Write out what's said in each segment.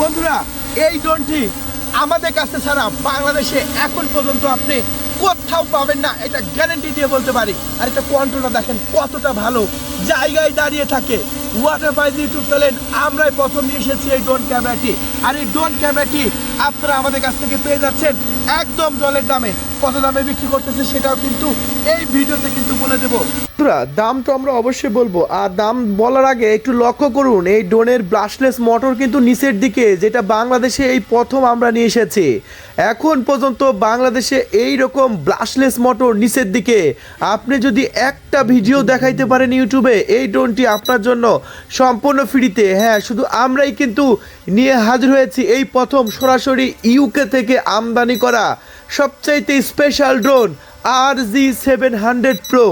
বন্ধুরা, এই ড্রোনটি আমাদের কাছে ছাড়া বাংলাদেশে এখন পর্যন্ত আপনি কোথাও পাবেন না, এটা গ্যারেন্টি দিয়ে বলতে পারি। আর এটা কন্ট্রোলটা দেখেন কতটা ভালো, জায়গায় দাঁড়িয়ে থাকে। ওয়াটার বাইজ ইউটিউব চ্যানেল আমরাই প্রথম নিয়ে এসেছি এই ড্রোন ক্যামেরাটি। আর এই ড্রোন ক্যামেরাটি আপনারা আমাদের কাছ থেকে পেয়ে যাচ্ছেন একদম জলের দামে। কত দামে বিক্রি করতেছে সেটাও কিন্তু এই ভিডিওতে কিন্তু বলে দেবো। দাম তো আমরা অবশ্যই বলব। আর দাম বলার আগে একটু লক্ষ্য করুন, এই ড্রোনের ব্রাশলেস মোটর কিন্তু নিচের দিকে, যেটা বাংলাদেশে এই প্রথম আমরা নিয়ে এসেছি। এখন পর্যন্ত বাংলাদেশে এই রকম ব্রাশলেস মোটর নিচের দিকে। আপনি যদি একটা ভিডিও দেখাইতে পারেন ইউটিউবে, এই ড্রোনটি আপনার জন্য সম্পূর্ণ ফ্রিতে হ্যাঁ শুধু আমরাই কিন্তু নিয়ে হাজির হয়েছি এই প্রথম সরাসরি ইউকে থেকে আমদানি করা সবচাইতে special drone R G seven hundred pro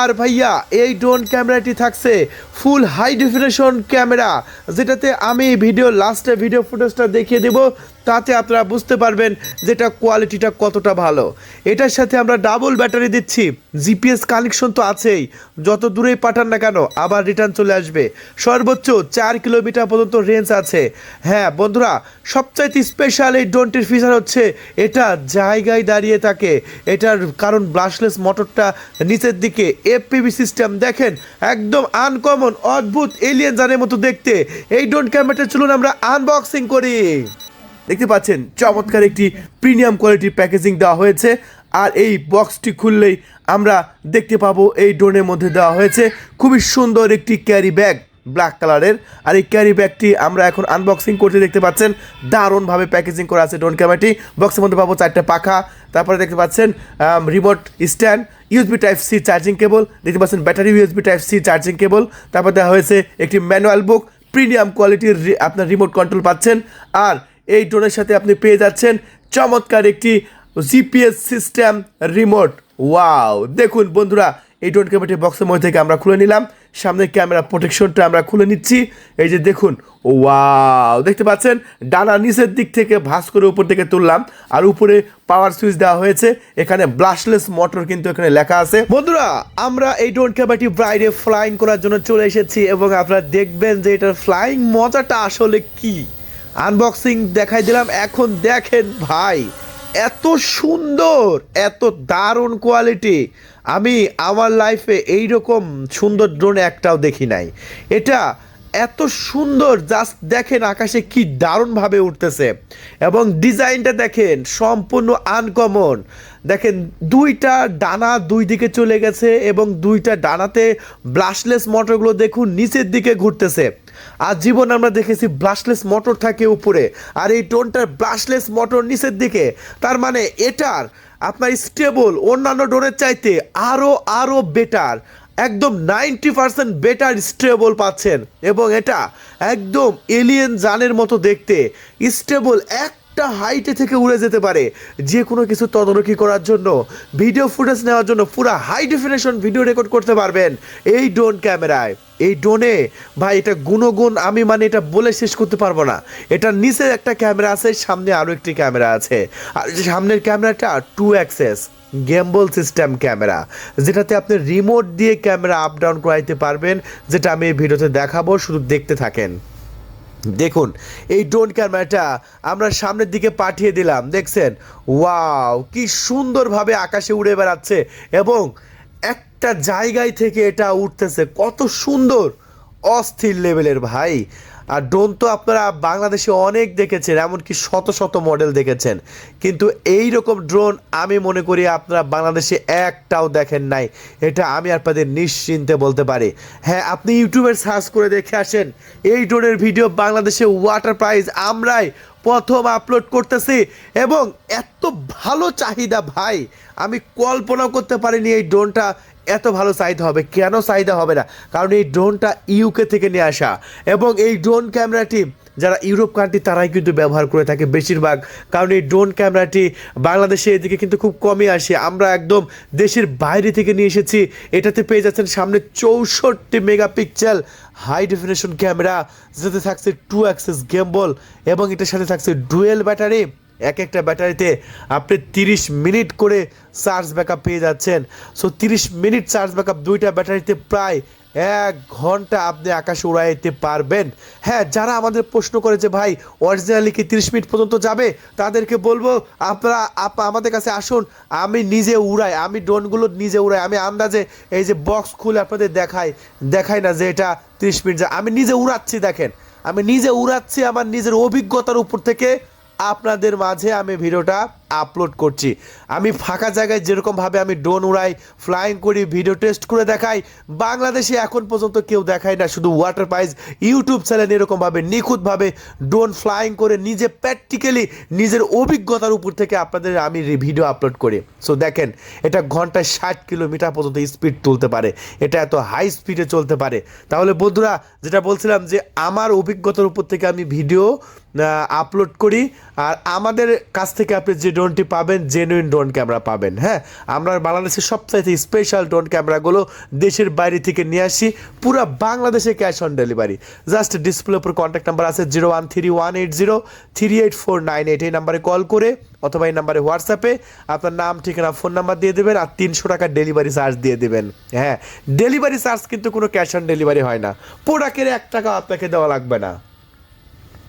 আর ভাইয়া, এই ড্রোন ক্যামেরাটি থাকছে ফুল হাই ডেফিনেশন ক্যামেরা যেটাতে আমি ভিডিও লাস্টে ভিডিও ফুটেজটা দেখিয়ে দেব। তাতে আপনারা বুঝতে পারবেন যেটা কোয়ালিটিটা কতটা ভালো। এটার সাথে আমরা ডাবল ব্যাটারি দিচ্ছি। জিপিএস কানেকশন তো আছেই। যত দূরেই পাঠান না কেন, আবার রিটার্ন চলে আসবে। সর্বোচ্চ চার কিলোমিটার পর্যন্ত রেঞ্জ আছে। হ্যাঁ বন্ধুরা, সবচাইতে স্পেশাল এই ড্রোনটির ফিচার হচ্ছে, এটা জায়গায় দাঁড়িয়ে থাকে। এটার কারণ ব্রাশলেস মোটরটা নিচের দিকে এফপিবি সিস্টেম দেখেন, একদম আনকমন অদ্ভুত এলিয়েন জানের মতো দেখতে। এই ড্রোন ক্যামেরাটা চলুন আমরা আনবক্সিং করি। দেখতে পাচ্ছেন, চমৎকার একটি প্রিমিয়াম কোয়ালিটির প্যাকেজিং দেওয়া হয়েছে। আর এই বক্সটি খুললেই আমরা দেখতে পাবো এই ড্রোনের মধ্যে দেওয়া হয়েছে খুবই সুন্দর একটি ক্যারি ব্যাগ ব্ল্যাক কালারের আর এই ক্যারি ব্যাগটি আমরা এখন আনবক্সিং করতে দেখতে পাচ্ছেন, দারুণভাবে প্যাকেজিং করা আছে ড্রোন ক্যামেরাটি। বক্সের মধ্যে পাবো চারটে পাখা, তারপরে দেখতে পাচ্ছেন remote stand USB type C charging cable দেখতে পাচ্ছেন battery USB type C charging cable তারপর দেওয়া হয়েছে একটি ম্যানুয়াল বুক প্রিমিয়াম কোয়ালিটির আপনার রিমোট কন্ট্রোল পাচ্ছেন। আর এই ড্রোনের সাথে আপনি পেয়ে যাচ্ছেন চমৎকার একটি জিপিএস সিস্টেম রিমোট। ওয়াও! দেখুন বন্ধুরা, এই ড্রোন ক্যামেরাটি বক্সের মধ্যে থেকে আমরা খুলে নিলাম। সামনের ক্যামেরা প্রোটেকশনটা আমরা খুলে নিচ্ছি। এই যে দেখুন, ওয়াও! দেখতে পাচ্ছেন, ডানা নিচের দিক থেকে ভাঁজ করে উপর থেকে তুললাম আর উপরে পাওয়ার সুইচ দেওয়া হয়েছে। এখানে ব্লাশলেস মোটর কিন্তু এখানে লেখা আছে। বন্ধুরা, আমরা এই ড্রোন ক্যামেরাটি বাইরে ফ্লাইং করার জন্য চলে এসেছি এবং আপনারা দেখবেন যে এটার ফ্লাইং মজাটা আসলে কি। আনবক্সিং দেখাই দিলাম। এখন দেখেন ভাই, এত সুন্দর, এত দারুণ কোয়ালিটি আমি আমার লাইফে এই রকম সুন্দর ড্রোন একটাও দেখি নাই। এটা এত সুন্দর জাস্ট দেখেন আকাশে কি দারুণভাবে উঠতেছে। এবং ডিজাইনটা দেখেন, সম্পূর্ণ আনকমন দেখেন, দুইটা ডানা দুই দিকে চলে গেছে এবং দুইটা ডানাতে ব্লাশলেস মোটরগুলো দেখুন, নিচের দিকে ঘুরতেছে। আর জীবন আমরা দেখেছি ব্লাশলেস মোটর থাকে উপরে, আর এই ড্রোনটার ব্লাশলেস মোটর নিচের দিকে। তার মানে এটার আপনার স্টেবল অন্যান্য ড্রোনের চাইতে আরও আরও বেটার একদম নাইনটি পার্সেন্ট বেটার স্টেবল পাচ্ছেন। এবং এটা একদম এলিয়েন জানের মতো দেখতে। স্টেবল একটা হাইটে থেকে উড়ে যেতে পারে যে কোনো কিছু তদারকি করার জন্য। ভিডিও ফুটেজ নেওয়ার জন্য পুরো হাই ডেফিনেশন ভিডিও রেকর্ড করতে পারবেন এই ড্রোন ক্যামেরায়। এই ড্রোনে ভাই, এটা গুণগুণ আমি মানে এটা বলে শেষ করতে পারব না। এটার নিচে একটা ক্যামেরা আছে, সামনে আরও একটি ক্যামেরা আছে। আর সামনের ক্যামেরাটা two axis gimbal system camera, যেটাতে আপনি রিমোট দিয়ে ক্যামেরা আপ ডাউন করাইতে পারবেন, যেটা আমি এই ভিডিওতে দেখাবো, শুধু দেখতে থাকেন। দেখুন, এই ড্রোন ক্যামেরাটা আমরা সামনের দিকে পাঠিয়ে দিলাম, দেখছেন? ওয়াও, কি সুন্দরভাবে আকাশে উড়ে বেড়াচ্ছে এবং একটা জায়গায় থেকে এটা উঠতেছে। কত সুন্দর, অস্থির লেভেলের ভাই। আর ড্রোন তো আপনারা বাংলাদেশে অনেক দেখেছেন, এমনকি শত শত মডেল দেখেছেন। কিন্তু এই রকম ড্রোন আমি মনে করি আপনারা বাংলাদেশে একটাও দেখেন নাই, এটা আমি আপনাদের নিশ্চিন্তে বলতে পারি। হ্যাঁ আপনি ইউটিউবে সার্চ করে দেখে আসেন, এই ড্রোনের ভিডিও বাংলাদেশে ওয়াটার প্রাইজ আমরাই প্রথম আপলোড করতেছি এবং এত ভালো চাহিদা ভাই, আমি কল্পনা করতে পারিনি এই ড্রোনটা এত ভালো চাহিদা হবে, কেন চাহিদা হবে না? কারণ এই ড্রোনটা ইউকে থেকে নিয়ে আসা। এবং এই ড্রোন ক্যামেরাটি, যারা ইউরোপ কান্ট্রি তারাই কিন্তু ব্যবহার করে থাকে বেশিরভাগ। কারণ এই ড্রোন ক্যামেরাটি বাংলাদেশে এদিকে কিন্তু খুব কমই আসে। আমরা একদম দেশের বাইরে থেকে নিয়ে এসেছি। এটাতে পেয়ে যাচ্ছেন সামনে চৌষট্টি মেগাপিক্সেল হাই ডেফিনেশন ক্যামেরা যেটাতে থাকছে টু অ্যাক্সেস গেমবল এবং এটার সাথে থাকছে ডুয়েল ব্যাটারি এক একটা ব্যাটারিতে আপনি তিরিশ মিনিট করে চার্জ ব্যাকআপ পেয়ে যাচ্ছেন। সো তিরিশ মিনিট চার্জ ব্যাকআপ দুইটা ব্যাটারিতে প্রায় এক ঘণ্টা আপনি আকাশে উড়াইতে পারবেন। হ্যাঁ যারা আমাদের প্রশ্ন করে যে, ভাই অরিজিনালি কি তিরিশ মিনিট পর্যন্ত যাবে? তাদেরকে বলব, আপনারা, আপ- আমাদের কাছে আসুন। আমি নিজে উড়াই। আমি ড্রোনগুলো নিজে উড়াই। আমি আন্দাজে এই যে বক্স খুলে আপনাদের দেখাই। দেখাই না যে এটা তিরিশ মিনিট যা আমি নিজে উড়াচ্ছি, দেখেন। আমি নিজে উড়াচ্ছি আমার নিজের অভিজ্ঞতার উপর থেকে। আপনাদের মাঝে আমি ভিডিওটা আপলোড করছি। আমি ফাঁকা জায়গায় যেরকমভাবে আমি ড্রোন উড়াই ফ্লাইং করি ভিডিও টেস্ট করে দেখাই, বাংলাদেশে এখন পর্যন্ত কেউ দেখায় না, শুধু ওয়াটার পাইজ ইউটিউব চ্যানেল এরকমভাবে নিখুঁতভাবে ড্রোন ফ্লাইং করে নিজে প্র্যাকটিক্যালি নিজের অভিজ্ঞতার উপর থেকে আপনাদের আমি ভিডিও আপলোড করি। সো দেখেন, এটা ঘন্টায় ষাট কিলোমিটার পর্যন্ত স্পিড তুলতে পারে। এটা এত হাই স্পিডে চলতে পারে। তাহলে বন্ধুরা, যেটা বলছিলাম যে আমার অভিজ্ঞতার উপর থেকে আমি ভিডিও আপলোড করি, আর আমাদের কাছ থেকে আপনি যে ড্রোনটি পাবেন জেনুইন ড্রোন ক্যামেরা পাবেন হ্যাঁ? আমরা বাংলাদেশের সবচাইতে স্পেশাল ড্রোন ক্যামেরাগুলো দেশের বাইরে থেকে নিয়ে আসি, পুরো বাংলাদেশে cash on delivery just display উপর কন্ট্যাক্ট নাম্বার আছে zero one three one eight zero three eight four nine eight এই নাম্বারে কল করে অথবা এই নাম্বারে হোয়াটসঅ্যাপে আপনার নাম, ঠিকানা ফোন নাম্বার দিয়ে দেবেন আর তিনশো টাকা ডেলিভারি চার্জ দিয়ে দেবেন হ্যাঁ? ডেলিভারি চার্জ কিন্তু কোনো ক্যাশ অন ডেলিভারি হয় না। প্রোডাক্টের এক টাকা আপনাকে দেওয়া লাগবে না।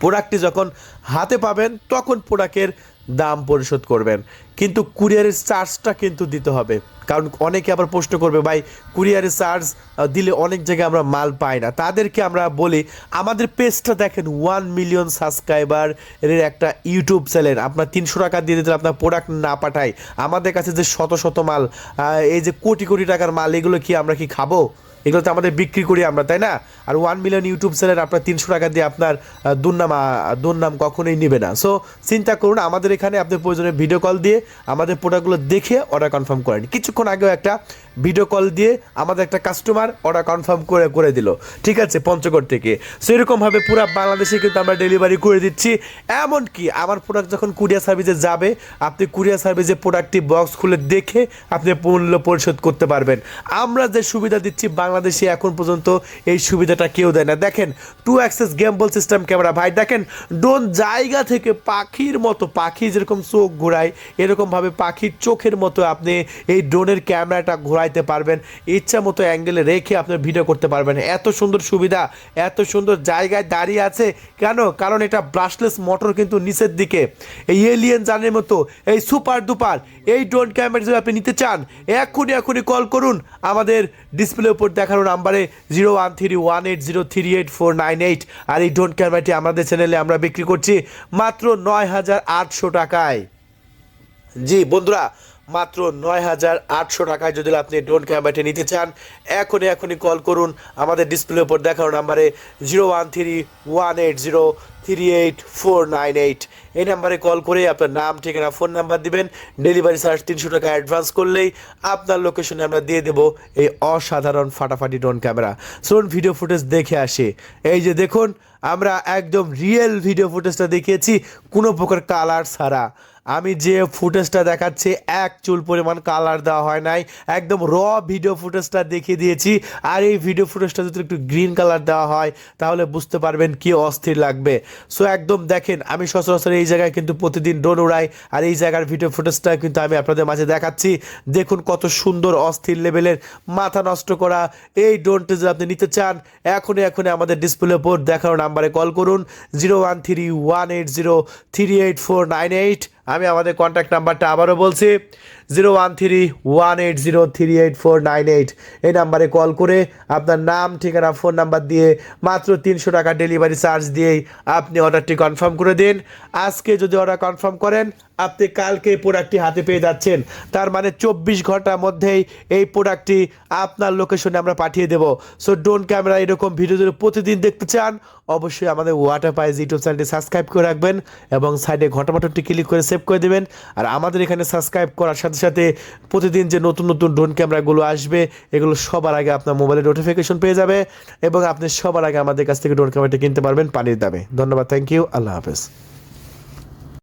প্রোডাক্টটি যখন হাতে পাবেন, তখন প্রোডাক্টের দাম পরিশোধ করবেন। কিন্তু কুরিয়ারের চার্জটা কিন্তু দিতে হবে। কারণ অনেকে আবার প্রশ্ন করবে, ভাই, কুরিয়ারের চার্জ দিলে অনেক জায়গায় আমরা মাল পাই না। তাদেরকে আমরা বলি, আমাদের পেজটা দেখেন ওয়ান মিলিয়ন সাবস্ক্রাইবার এর একটা ইউটিউব চ্যানেল আপনার তিনশো টাকা দিয়ে দিতে আপনার প্রোডাক্ট না পাঠায় আমাদের কাছে যে শত শত মাল এই যে কোটি কোটি টাকার মাল, এগুলো কি আমরা কি খাব? এগুলো তো আমাদের বিক্রি করি আমরা, তাই না? আর ওয়ান মিলিয়ন ইউটিউব চ্যানেল আপনার তিনশো টাকা দিয়ে আপনার দুর্নাম দুর্নাম কখনোই নেবে না। সো চিন্তা করুন, আমাদের এখানে আপনি প্রয়োজনে ভিডিও কল দিয়ে আমাদের প্রোডাক্টগুলো দেখে অর্ডার কনফার্ম করেন। কিছুক্ষণ আগেও একটা ভিডিও কল দিয়ে আমাদের একটা কাস্টমার অর্ডার কনফার্ম করে করে দিল। ঠিক আছে, পঞ্চগড় থেকে। সো এরকমভাবে পুরো বাংলাদেশে কিন্তু আমরা ডেলিভারি করে দিচ্ছি। এমনকি আমার প্রোডাক্ট যখন কুরিয়ার সার্ভিসে যাবে, আপনি কুরিয়ার সার্ভিসে প্রোডাক্টটি বক্স খুলে দেখে আপনি মূল্য পরিশোধ করতে পারবেন। আমরা যে সুবিধা দিচ্ছি বাংলাদেশে এখন পর্যন্ত এই সুবিধাটা কেউ দেয় না। দেখেন two axis gimbal system camera ভাই, দেখেন ড্রোন জায়গা থেকে পাখির মতো, পাখি যেরকম চোখ ঘোরায়, এরকমভাবে পাখির চোখের মতো আপনি এই ড্রোনের ক্যামেরাটা ঘোরাইতে পারবেন। ইচ্ছা মতো অ্যাঙ্গেলে রেখে আপনি ভিডিও করতে পারবেন। এত সুন্দর সুবিধা, এত সুন্দর জায়গায় দাঁড়িয়ে আছে। কেন? কারণ এটা ব্রাশলেস মোটর কিন্তু নিচের দিকে। এই এলিয়েন জানের মতো, এই সুপার দুপার এই ড্রোন ক্যামেরা যদি আপনি নিতে চান এখনই এখনই কল করুন। আমাদের ডিসপ্লে উপর দেখানো নাম্বারে zero one three one eight zero three eight four nine eight. আর এই ডোন ক্যামেরাটি আমাদের চ্যানেলে আমরা বিক্রি করছি মাত্র নয় হাজার আটশো টাকায়। জি, বন্ধুরা মাত্র নয় হাজার আটশো টাকায় যদি আপনি ড্রোন ক্যামেরাটি নিতে চান, এখনই এখনই কল করুন। আমাদের ডিসপ্লে ওপর দেখানো নাম্বারে zero one three one eight zero three eight four nine eight এই নাম্বারে কল করে আপনার নাম, ঠিকানা ফোন নাম্বার দিবেন। ডেলিভারি চার্জ তিনশো টাকা অ্যাডভান্স করলেই আপনার লোকেশনে আমরা দিয়ে দেবো এই অসাধারণ ফাটাফাটি ড্রোন ক্যামেরা চলুন ভিডিও ফুটেজ দেখে আসে। এই যে দেখুন, আমরা একদম রিয়েল ভিডিও ফুটেজটা দেখিয়েছি, কোনো প্রকার কালার ছাড়া। আমি যে ফুটেজটা দেখাচ্ছি, এক চুল পরিমাণ কালার দেওয়া হয় নাই। একদম র ভিডিও ফুটেজটা দেখিয়ে দিয়েছি। আর এই ভিডিও ফুটেজটা যদি একটু গ্রিন কালার দেওয়া হয়, তাহলে বুঝতে পারবেন কি অস্থির লাগবে। সো একদম দেখেন, আমি সচরাচর এই জায়গায় কিন্তু প্রতিদিন ড্রোন উড়াই, আর এই জায়গার ভিডিও ফুটেজটা কিন্তু আমি আপনাদের মাঝে দেখাচ্ছি। দেখুন কত সুন্দর অস্থির লেভেলের মাথা নষ্ট করা। এই ড্রোনটা যদি আপনি নিতে চান, এখনই এখনই আমাদের ডিসপ্লে বোর্ড দেখানো নাম্বারে কল করুন। Zero one three one eight zero three eight four nine eight আমি আমাদের কন্ট্যাক্ট নাম্বারটা আবারও বলছি। Zero one three one eight zero three eight four nine eight. এই নাম্বারে কল করে আপনার নাম, ঠিকানা, ফোন নাম্বার দিয়ে মাত্র তিনশো টাকা ডেলিভারি চার্জ দিয়েই আপনি অর্ডারটি কনফার্ম করে দিন। আজকে যদি অর্ডার কনফার্ম করেন, আপনি কালকে প্রোডাক্টটি হাতে পেয়ে যাচ্ছেন। তার মানে চব্বিশ ঘণ্টার মধ্যেই এই প্রোডাক্টটি আপনার লোকেশনে আমরা পাঠিয়ে দেবো। সো ড্রোন ক্যামেরা এরকম ভিডিও যদি প্রতিদিন দেখতে চান, অবশ্যই আমাদের ওয়াটার পাইজ ইউটিউব চ্যানেলটি সাবস্ক্রাইব করে রাখবেন এবং সাইডে ঘণ্টা বাটনটি ক্লিক করে সেভ করে দেবেন। আর আমাদের এখানে সাবস্ক্রাইব করার সাথে সাথে প্রতিদিন যে নতুন নতুন ড্রোন ক্যামেরাগুলো আসবে, এগুলো সবার আগে আপনার মোবাইলে নোটিফিকেশন পেয়ে যাবে এবং আপনি সবার আগে আমাদের কাছ থেকে ড্রোন ক্যামেরাটি কিনতে পারবেন পানির দামে। ধন্যবাদ থ্যাংক ইউ আল্লাহ হাফেজ।